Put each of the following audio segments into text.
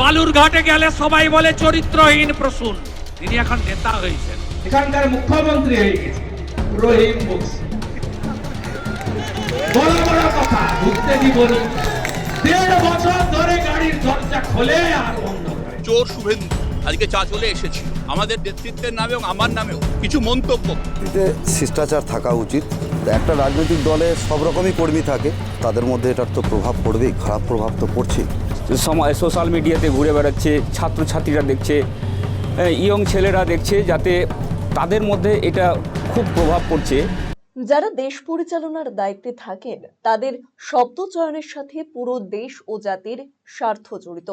বালুর ঘাটে গেলে সবাই বলে চরিত্রহীন প্রসূন। তিনি এখন নেতা হয়েছেন। এখানকার মুখ্যমন্ত্রী হয়ে গেছে রহিম বক্সি। বড় বড় কথা ঢুকতে দিবনি দেড় বছর ধরে গাড়ির দরজা খোলে আর বন্ধ করে। চোর শুভেন্দু আজকে চা চলে এসেছিল আমাদের নেতৃত্বের নামে এবং আমার নামেও কিছু মন্তব্য। এতে শিষ্টাচার থাকা উচিত। একটা রাজনৈতিক দলে সব রকমই কর্মী থাকে তাদের মধ্যে এটার তো প্রভাব পড়বেই খারাপ প্রভাব তো পড়ছেই। সময় সোশ্যাল মিডিয়াতে ঘুরে বেড়াচ্ছে ছাত্রছাত্রীরা দেখছে ইয়ং ছেলেরা দেখছে যাতে তাদের মধ্যে এটা খুব প্রভাব পড়ছে। যারা দেশ পরিচালনার দায়িত্বে থাকেন তাদের শব্দ চয়নের সাথে পুরো দেশ ও জাতির স্বার্থ জড়িত।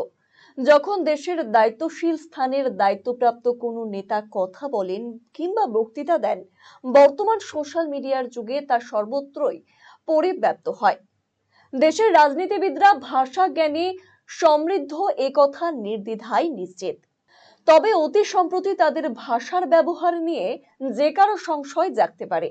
যখন দেশের দায়িত্বশীল স্থানের দায়িত্বপ্রাপ্ত কোনো নেতা কথা বলেন কিংবা বক্তৃতা দেন, বর্তমান সোশ্যাল মিডিয়ার যুগে তা সর্বত্রই পরিব্যাপ্ত হয়। দেশের রাজনীতিবিদরা ভাষা জ্ঞানে সমৃদ্ধ একথা নির্দ্বিধায় নিশ্চিত। তবে অতি সম্প্রতি তাদের ভাষার ব্যবহার নিয়ে যে কারও সংশয় জাগতে পারে।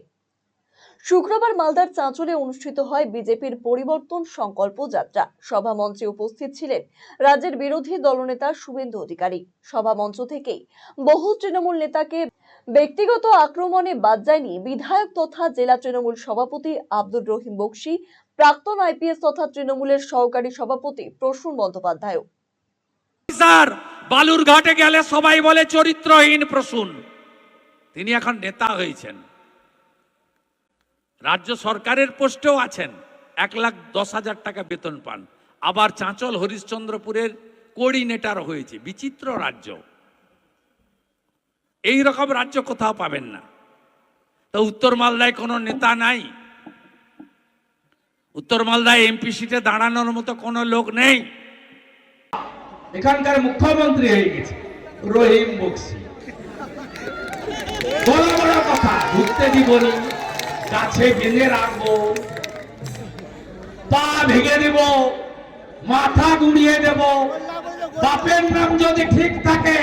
শুক্রবার মালদার চাঁচলে অনুষ্ঠিত হয় বিজেপির পরিবর্তন সংকল্প যাত্রা। সভা মঞ্চে উপস্থিত ছিলেন রাজ্যের বিরোধী দলনেতা শুভেন্দু অধিকারী। সভা মঞ্চ থেকেই বহু তৃণমূল নেতাকে ব্যক্তিগত আক্রমণে বাদ যায়নি বিধায়ক তথা জেলা তৃণমূল সভাপতি আব্দুর রহিম বক্সি, প্রাক্তন আইপিএস তথা তৃণমূলের সহকারী সভাপতি প্রসূন বন্দ্যোপাধ্যায় বালুর ঘাটে গেলে সবাই বলে চরিত্রহীন প্রসূন। তিনি এখন নেতা হয়েছেন। রাজ্য সরকারের পোস্টেও আছেন, এক লাখ দশ হাজার টাকা বেতন পান। আবার চাঁচল হরিশ্চন্দ্রপুরের কোঅর্ডিনেটর হয়েছে, বিচিত্র রাজ্য। এই রকম রাজ্য কোথাও পাবেন না। তো উত্তর মালদায় কোনো নেতা নাই। উত্তর মালদায় এমপি সিটে দাঁড়ানোর মতো কোনো লোক নেই। এখানকার মুখ্যমন্ত্রী হয়ে গেছে, রহিম বক্সি। বড় বড় কথা ঢুকতে দিবনি কাছে বেঁধে রাখব। পা ভেঙে দেব, মাথা গুড়িয়ে দেব। বাপের নাম যদি ঠিক থাকে,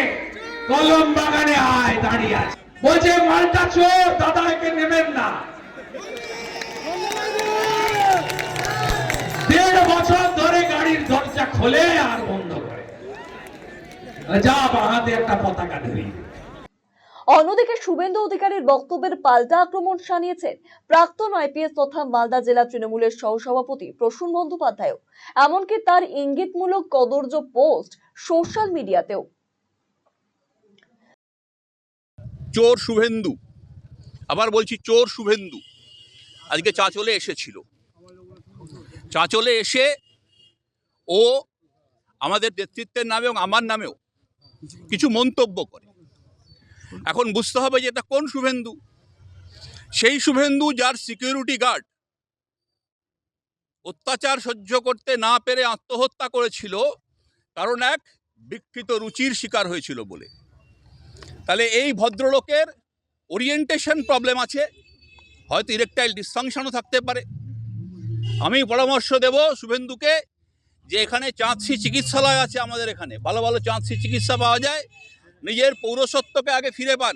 কলম বাগানে আয় দাঁড়িয়ে আছে। বলছে মালটা চোর দাদা একে নেবেন না। দেড় বছর ধরে গাড়ির দরজা খোলে আর বন্ধ করে। যা বাহাতে একটা পতাকা ধরিয়ে। অন্যদিকে শুভেন্দু অধিকারীর বক্তব্যের পাল্টা আক্রমণ শানিয়েছেন প্রাক্তন আইপিএস তথা মালদা জেলা তৃণমূলের সহসভাপতি প্রসূন বন্দ্যোপাধ্যায় এমনকি তার ইঙ্গিতমূলক কদর্য পোস্ট সোশ্যাল মিডিয়াতেও। চোর শুভেন্দু। আবার বলছি চোর শুভেন্দু। আজকে চাচলে এসেছিল। চা চলে এসে ও আমাদের নেতৃত্বের নামে এবং আমার নামেও কিছু মন্তব্য করে। এখন বুঝতে হবে যে এটা কোন শুভেন্দু। সেই শুভেন্দু যার সিকিউরিটি গার্ড অত্যাচার সহ্য করতে না পেরে আত্মহত্যা করেছিল, কারণ এক বিকৃত রুচির শিকার হয়েছিল বলে। তাহলে এই ভদ্রলোকের ওরিয়েন্টেশন প্রবলেম আছে, হয়তো ইরেকটাইল ডিসফাংশনও থাকতে পারে। আমি পরামর্শ দেব শুভেন্দুকে যে এখানে চাঁদসি চিকিৎসালয় আছে আমাদের এখানে, ভালো ভালো চাঁদসি চিকিৎসা পাওয়া যায় নিজের পৌরসত্বকে আগে ফিরে পান।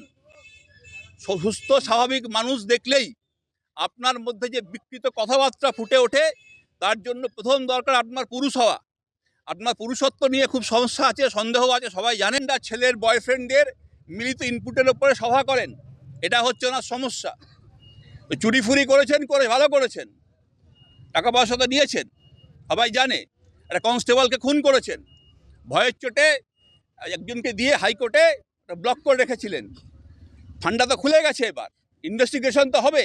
সুস্থ, স্বাভাবিক মানুষ দেখলেই আপনার মধ্যে যে বিকৃত কথাবার্তা ফুটে ওঠে, তার জন্য প্রথম দরকার আপনার পুরুষ হওয়া। আপনার পুরুষত্ব নিয়ে খুব সমস্যা আছে, সন্দেহ আছে, সবাই জানেন না, ছেলের বয়ফ্রেন্ডদের মিলিত ইনপুটের ওপরে সভা করেন। এটা হচ্ছে ওনার সমস্যা। চুরি ফুরি করেছেন, করে ভালো করেছেন। টাকা পয়সা তো নিয়েছেন, সবাই জানে। একটা কনস্টেবলকে খুন করেছেন। ভয়ের চোটে একজনকে দিয়ে হাইকোর্টে ব্লক করে রেখেছিলেন। ফান্ডা তো খুলে গেছে এবার। ইনভেস্টিগেশন তো হবে।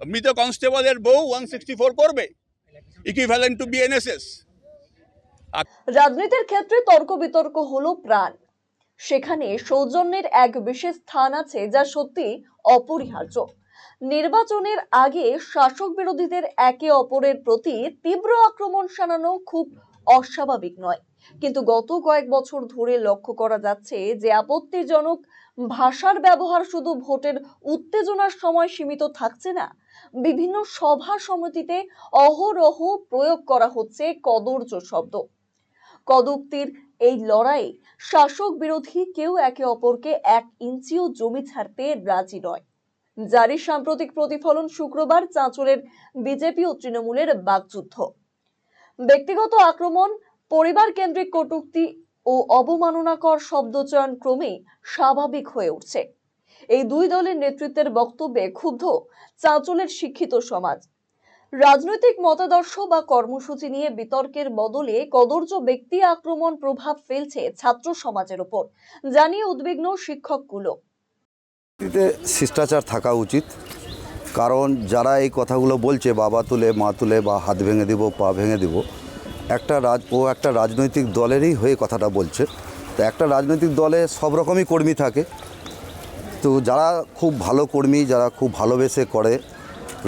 মৃত কনস্টেবলের বউ ওয়ান সিক্সটি ফোর করবে ইকুইভ্যালেন্ট টু বিএনএসএস রাজনীতির ক্ষেত্রে তর্ক বিতর্ক হলো প্রাণ। সেখানে সৌজন্যের এক বিশেষ স্থান আছে যা সত্যি অপরিহার্য। নির্বাচনের আগে শাসক বিরোধীদের একে অপরের প্রতি তীব্র আক্রমণ শানানো খুব অস্বাভাবিক নয়। কিন্তু গত কয়েক বছর ধরে লক্ষ্য করা যাচ্ছে যে আপত্তিজনক ভাষার ব্যবহার শুধু ভোটের উত্তেজনার সময় সীমিত থাকছে না, বিভিন্ন সভা সমিতিতে অহরহ প্রয়োগ করা হচ্ছে কদর্য শব্দ। কদুক্তির এই লড়াই শাসক বিরোধী কেউ একে অপরকে এক ইঞ্চিও জমি ছাড়তে রাজি নয়। জারি সাম্প্রতিক প্রতিফলন শুক্রবার চাঁচলের বিজেপি ও তৃণমূলের বাকযুদ্ধ। ব্যক্তিগত আক্রমণ পরিবার কেন্দ্রিক কটূক্তি ও অবমাননাকর শব্দচয়ন ক্রমেই স্বাভাবিক হয়ে উঠছে। এই দুই দলের নেতৃত্বের বক্তব্যে ক্ষুব্ধ চাঁচলের শিক্ষিত সমাজ। রাজনৈতিক মতাদর্শ বা কর্মসূচি নিয়ে বিতর্কের বদলে কদর্য ব্যক্তি আক্রমণ প্রভাব ফেলছে ছাত্র সমাজের উপর জানিয়ে উদ্বিগ্ন শিক্ষকগুলো। শিষ্টাচার থাকা উচিত, কারণ যারা এই কথাগুলো বলছে, বাবা তুলে, মা তুলে, বা হাত ভেঙে দিব, পা ভেঙে দিব একটা রাজ ও একটা রাজনৈতিক দলেরই হয়ে কথাটা বলছে। তো একটা রাজনৈতিক দলে সব রকমই কর্মী থাকে। তো যারা খুব ভালো কর্মী যারা খুব ভালোবেসে করে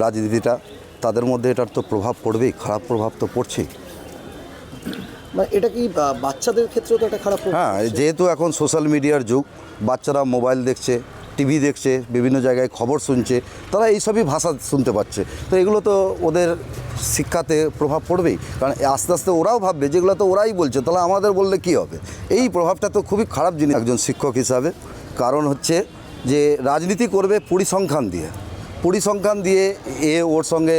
রাজনীতিটা তাদের মধ্যে এটার তো প্রভাব পড়বেই খারাপ প্রভাব তো পড়ছেই। মানে এটা কি বাচ্চাদের ক্ষেত্রেও তো একটা খারাপ হ্যাঁ যেহেতু এখন সোশ্যাল মিডিয়ার যুগ বাচ্চারা মোবাইল দেখছে টিভি দেখছে, বিভিন্ন জায়গায় খবর শুনছে, তারা এইসবই ভাষা শুনতে পাচ্ছে। তো এগুলো তো ওদের শিক্ষাতে প্রভাব পড়বেই। কারণ আস্তে আস্তে ওরাও ভাববে যেগুলো তো ওরাই বলছে, তাহলে আমাদের বললে কি হবে? এই প্রভাবটা তো খুবই খারাপ জিনিস। একজন শিক্ষক হিসাবে, কারণ হচ্ছে যে রাজনীতি করবে পরিসংখ্যান দিয়ে। পরিসংখ্যান দিয়ে এ ওর সঙ্গে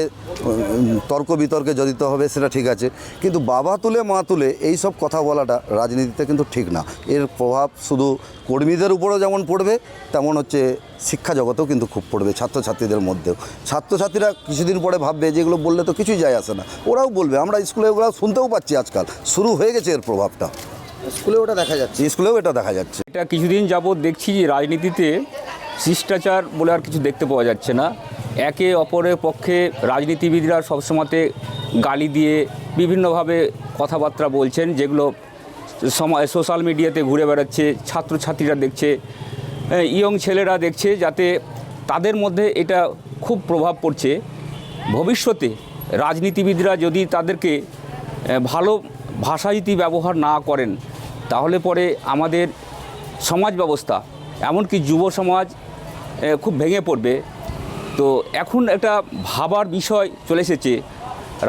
তর্ক বিতর্কে জড়িত হবে সেটা ঠিক আছে। কিন্তু বাবা তুলে মা তুলে এই সব কথা বলাটা রাজনীতিতে কিন্তু ঠিক না। এর প্রভাব শুধু কর্মীদের উপরেও যেমন পড়বে তেমন হচ্ছে শিক্ষা জগতেও কিন্তু খুব পড়বে ছাত্রছাত্রীদের মধ্যেও। ছাত্রছাত্রীরা কিছুদিন পরে ভাববে যেগুলো বললে তো কিছুই যায় আসে না। ওরাও বলবে আমরা স্কুলে ওগুলো শুনতেও পাচ্ছি আজকাল। শুরু হয়ে গেছে এর প্রভাবটা। স্কুলে ওটা দেখা যাচ্ছে। স্কুলেও এটা দেখা যাচ্ছে। এটা কিছুদিন যাবৎ দেখছি যে রাজনীতিতে শিষ্টাচার বলে আর কিছু দেখতে পাওয়া যাচ্ছে না। একে অপরের পক্ষে রাজনীতিবিদরা সবসময়তে গালি দিয়ে বিভিন্নভাবে কথাবার্তা বলছেন, যেগুলো সোশ্যাল মিডিয়াতে ঘুরে বেড়াচ্ছে, ছাত্রছাত্রীরা দেখছে ইয়ং ছেলেরা দেখছে যাতে তাদের মধ্যে এটা খুব প্রভাব পড়ছে। ভবিষ্যতে রাজনীতিবিদরা যদি তাদেরকে ভালো ভাষা যদি ব্যবহার না করেন, তাহলে পরে আমাদের সমাজ ব্যবস্থা, এমনকি যুব সমাজ খুব ভেঙে পড়বে। তো এখন একটা ভাবার বিষয় চলে এসেছে।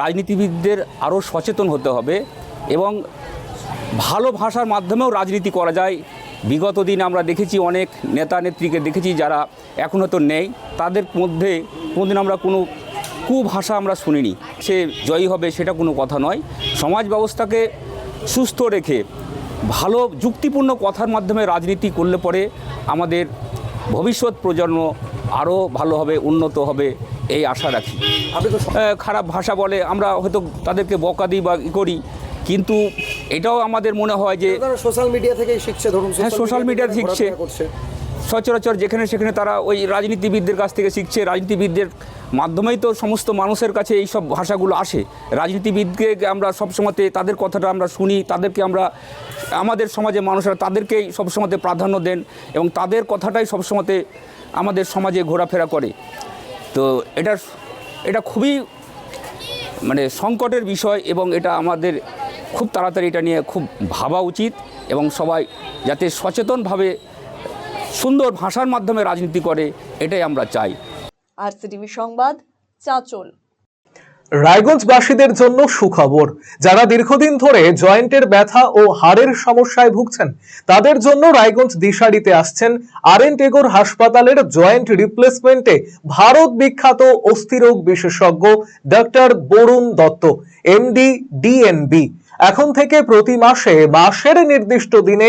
রাজনীতিবিদদের আরও সচেতন হতে হবে এবং ভালো ভাষার মাধ্যমেও রাজনীতি করা যায়। বিগত দিন আমরা দেখেছি অনেক নেতা নেত্রীকে দেখেছি যারা এখন হয়তো নেই। তাদের মধ্যে কোনোদিন আমরা কোনো কুভাষা আমরা শুনিনি। সে জয়ী হবে সেটা কোনো কথা নয়। সমাজ ব্যবস্থাকে সুস্থ রেখে ভালো, যুক্তিপূর্ণ কথার মাধ্যমে রাজনীতি করলে পরে আমাদের ভবিষ্যৎ প্রজন্ম আরও ভালো হবে উন্নত হবে এই আশা রাখি তো খারাপ ভাষা বলে আমরা হয়তো তাদেরকে বকা দিই বা করি কিন্তু এটাও আমাদের মনে হয় যে সোশ্যাল মিডিয়া থেকে শিখছে ধরুন হ্যাঁ, সোশ্যাল মিডিয়া শিখছে। সচরাচর যেখানে সেখানে তারা ওই রাজনীতিবিদদের কাছ থেকে শিখছে, রাজনীতিবিদদের মাধ্যমেই তো সমস্ত মানুষের কাছে এই সব ভাষাগুলো আসে। রাজনীতিবিদকে আমরা সবসময়তে তাদের কথাটা আমরা শুনি, তাদেরকে আমরা, আমাদের সমাজে মানুষরা তাদেরকেই সবসময়তে প্রাধান্য দেন এবং তাদের কথাটাই সবসময়তে আমাদের সমাজে ঘোরাফেরা করে। তো এটা এটা খুবই মানে সংকটের বিষয় এবং এটা আমাদের খুব তাড়াতাড়ি এটা নিয়ে খুব ভাবা উচিত এবং সবাই যাতে সচেতনভাবে সুন্দর ভাষার মাধ্যমে রাজনীতি করে এটাই আমরা চাই। আর সিটিভি সংবাদ চাঁচল। রায়গঞ্জবাসীদের জন্য সুখবর যারা দীর্ঘদিন ধরে জয়েন্টের ব্যথা ও হাড়ের সমস্যায় ভুগছেন তাদের জন্য রায়গঞ্জ দিশারিতে আসছেন আর এন টেগোর হাসপাতালের জয়েন্ট রিপ্লেসমেন্টে ভারত বিখ্যাত অস্থিরোগ বিশেষজ্ঞ doctor Barun Dutta MD DNB. এখন থেকে প্রতি মাসে মাসের নির্দিষ্ট দিনে